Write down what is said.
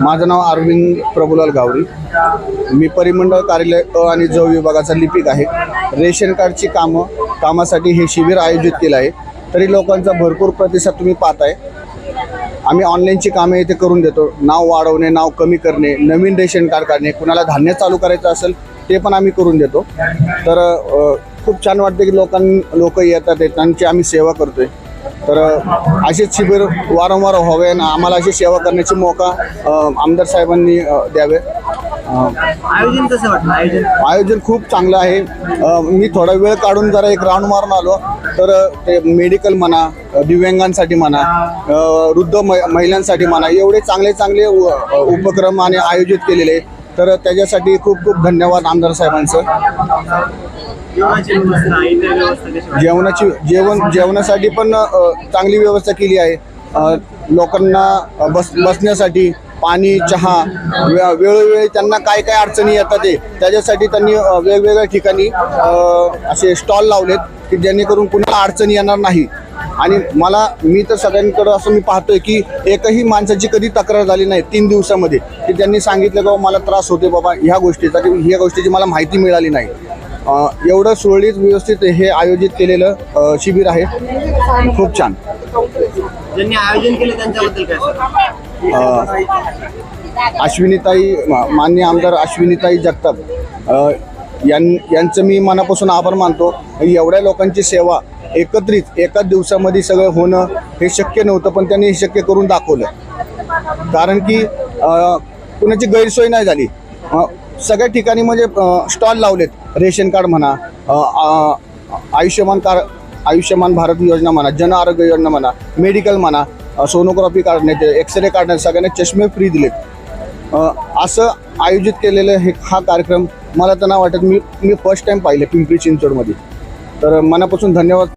माझं नाव अरविंद प्रभुलाल गावरी. मी परिमंडळ कार्यालय अ आणि ज विभागाचा लिपिक आहे. रेशन कार्डची कामं कामासाठी हे शिबिर आयोजित केलं आहे. तरी लोकांचा भरपूर प्रतिसाद तुम्ही पाहताय. आम्ही ऑनलाईनची कामे इथे करून देतो. नाव वाढवणे नाव कमी करणे नवीन रेशन कार्ड काढणे कुणाला धान्य चालू करायचं असेल ते पण आम्ही करून देतो. तर खूप छान वाटते की लोकां लोक येतात त्यांची आम्ही सेवा करतोय. तर असेच शिबिर वारंवार व्हावे आणि आम्हाला अशी सेवा करण्याची मोका आमदार साहेबांनी द्यावे. आयोजन कसं वाटलं? आयोजन? आयोजन खूप चांगलं आहे. मी थोडा वेळ काढून जरा एक राऊंड मारून आलो. तर ते मेडिकल म्हणा दिव्यांगांसाठी म्हणा वृद्ध मै- महिलांसाठी म्हणा एवढे चांगले चांगले उपक्रम आणि आयोजित केलेले. आहेत. तर त्याच्यासाठी खूप खूप धन्यवाद आमदार साहेबांचं. जेवणाची जेवण जेवणासाठी पण चांगली व्यवस्था केली आहे. लोकांना बस बसण्यासाठी पाणी चहा वे- वेळोवेळी त्यांना काय काय अडचणी येतात ते त्याच्यासाठी त्यांनी वेगवेगळ्या ठिकाणी असे स्टॉल लावलेत की जेणेकरून पुन्हा अडचणी येणार नाही. आणि मला मी तर सगळ्यांकडं असं मी पाहतोय की एकही माणसाची कधी तक्रार झाली नाही तीन दिवसामध्ये की त्यांनी सांगितलं की बाबा मला त्रास होते बाबा ह्या गोष्टीचा की ह्या गोष्टीची मला माहिती मिळाली नाही. एवढं सुरळीत व्यवस्थित हे आयोजित केलेलं शिबिर आहे. खूप छान. ज्यांनी आयोजन केलं त्यांच्याबद्दल काय अश्विनीताई मान्य आमदार अश्विनीताई जगताप यां यांचं मी मनापासून आभार मानतो. एवढ्या लोकांची सेवा एकत्रित एकाच दिवसामध्ये सगळं होणं हे शक्य नव्हतं पण त्यांनी हे शक्य करून दाखवलं. कारण की कुणाची गैरसोय नाही झाली. सगळ्या ठिकाणी म्हणजे स्टॉल लावलेत. रेशन कार्ड म्हणा आयुष्यमान कार्ड आयुष्यमान भारत योजना म्हणा जन आरोग्य योजना म्हणा मेडिकल म्हणा सोनोग्राफी काढण्याचे एक्सरे काढण्याचे सगळ्यांना चष्मे फ्री दिलेत. असं आयोजित केलेलं हे हा कार्यक्रम मला तर नाही वाटत मी मी फर्स्ट टाईम पाहिले पिंपरी चिंचवडमध्ये. तर मनापासून धन्यवाद.